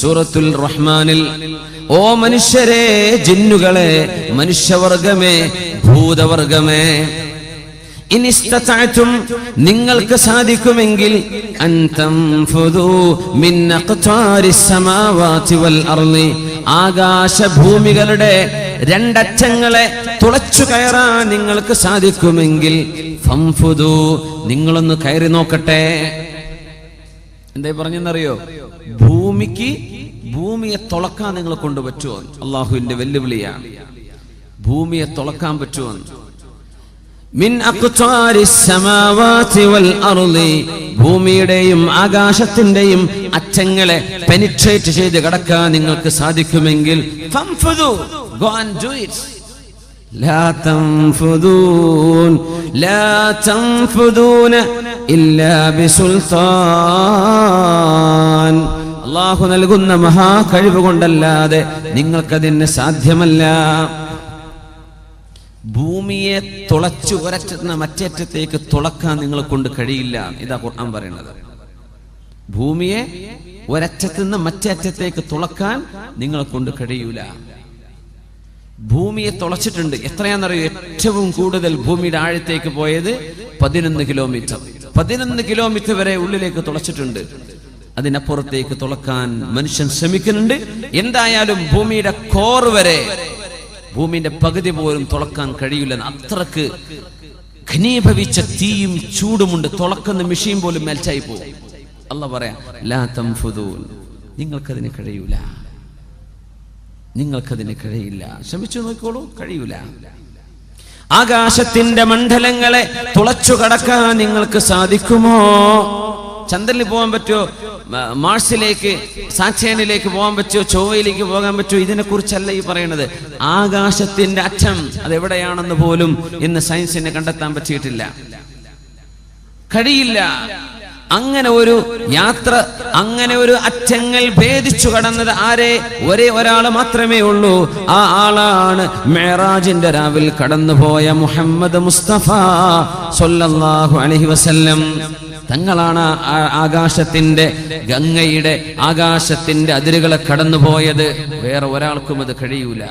സൂറത്തുൽ റഹ്മാനിൽ ഓ മനുഷ്യരെ ജിന്നുകളെ മനുഷ്യവർഗമേ ഭൂതവർഗമേ ഇനിസ്തതഅതും നിങ്ങൾക്ക് സാധിക്കുമെങ്കിൽ അൻ തൻഫുദൂ മിൻ അഖ്താരിസ് സമാവാതി വൽ അർളി ആകാശ ഭൂമികളുടെ രണ്ടറ്റങ്ങളെ തുളച്ചു കയറാൻ നിങ്ങൾക്ക് സാധിക്കുമെങ്കിൽ ഫംഫുദൂ നിങ്ങളൊന്ന് കയറി നോക്കട്ടെ. എന്തായി പറഞ്ഞെന്നറിയോ ഭൂമിക്ക് ഭൂമിയെ തുളക്കാൻ നിങ്ങൾ കൊണ്ട് പറ്റുമോ അള്ളാഹുവിന്റെ വെല്ലുവിളിയാണ് ഭൂമിയെ തുളക്കാൻ പറ്റുമോ മിൻ അഖ്താരിസ് സമാവാതി വൽ അർളി ഭൂമിയുടെയും ആകാശത്തിന്റെയും അറ്റങ്ങളെ പെനിട്രേറ്റ് ചെയ്ത് കടക്കാൻ നിങ്ങൾക്ക് സാധിക്കുമെങ്കിൽ ഫംഫുദു ഗോ ആൻഡ് ഡു ഇറ്റ് لا تنفذون لا تنفذون إلا بسلطان അള്ളാഹു നൽകുന്ന മഹാ കഴിവ് കൊണ്ടല്ലാതെ നിങ്ങൾക്കതിന് സാധ്യമല്ല. ഭൂമിയെ തുളച്ചു ഒരറ്റുന്ന മറ്റേറ്റത്തേക്ക് തുളക്കാൻ നിങ്ങളെ കൊണ്ട് കഴിയില്ല. ഇതാ ഖുർആൻ പറയുന്നത്. ഭൂമിയെ ഒരറ്റത്തുനിന്ന് മറ്റേറ്റത്തേക്ക് തുളക്കാൻ നിങ്ങളെ കൊണ്ട് കഴിയൂല. ഭൂമിയെ തുളച്ചിട്ടുണ്ട്. എത്രയാണെന്നറിയോ? ഏറ്റവും കൂടുതൽ ഭൂമിയുടെ ആഴത്തേക്ക് പോയത് പതിനൊന്ന് കിലോമീറ്റർ. പതിനൊന്ന് കിലോമീറ്റർ വരെ ഉള്ളിലേക്ക് തുളച്ചിട്ടുണ്ട്. അതിനപ്പുറത്തേക്ക് തുളക്കാൻ മനുഷ്യൻ ശ്രമിക്കുന്നുണ്ട്. എന്തായാലും ഭൂമിയുടെ കോർ വരെ ഭൂമിന്റെ പകുതി പോലും തുളക്കാൻ കഴിയില്ല അത്രയ്ക്ക് ഘനീഭവിച്ച തീയും ചൂടുമുണ്ട്. തുളക്കുന്ന മെഷീൻ പോലും മെൽറ്റായി പോകും. അല്ല പറയാം ലാ നിങ്ങൾക്കതിന് കഴിയൂല. നിങ്ങൾക്കതിന് കഴിയില്ല. ശ്രമിച്ചു നോക്കിക്കോളൂ കഴിയൂല. ആകാശത്തിന്റെ മണ്ഡലങ്ങളെ തുളച്ചു കടക്കാൻ നിങ്ങൾക്ക് സാധിക്കുമോ? ചന്ദ്രനിൽ പോകാൻ പറ്റുമോ? മാർസിലേക്ക് സാക്ഷേനിലേക്ക് പോകാൻ പറ്റുമോ? ചൊവ്വയിലേക്ക് പോകാൻ പറ്റുമോ? ഇതിനെ കുറിച്ചല്ല ഈ പറയുന്നത് ആകാശത്തിന്റെ അറ്റം അതെവിടെയാണെന്ന് പോലും ഇന്ന് സയൻസിനെ കണ്ടെത്താൻ പറ്റിയിട്ടില്ല. കഴിയില്ല. അങ്ങനെ ഒരു യാത്ര അങ്ങനെ ഒരു അറ്റങ്ങൾ ഭേദിച്ചു കടന്നത് ആരെ? ഒരേ ഒരാൾ മാത്രമേ ഉള്ളൂ. ആ ആളാണ് മേറാജിന്റെ രാവിൽ കടന്നുപോയ മുഹമ്മദ് മുസ്തഫ സൊല്ലാഹു അലഹി വസല്ലം. തങ്ങളാണ് ആകാശത്തിന്റെ ഗംഗയുടെ ആകാശത്തിന്റെ അതിരുകളെ കടന്നുപോയത്. വേറെ ഒരാൾക്കും അത് കഴിയൂല.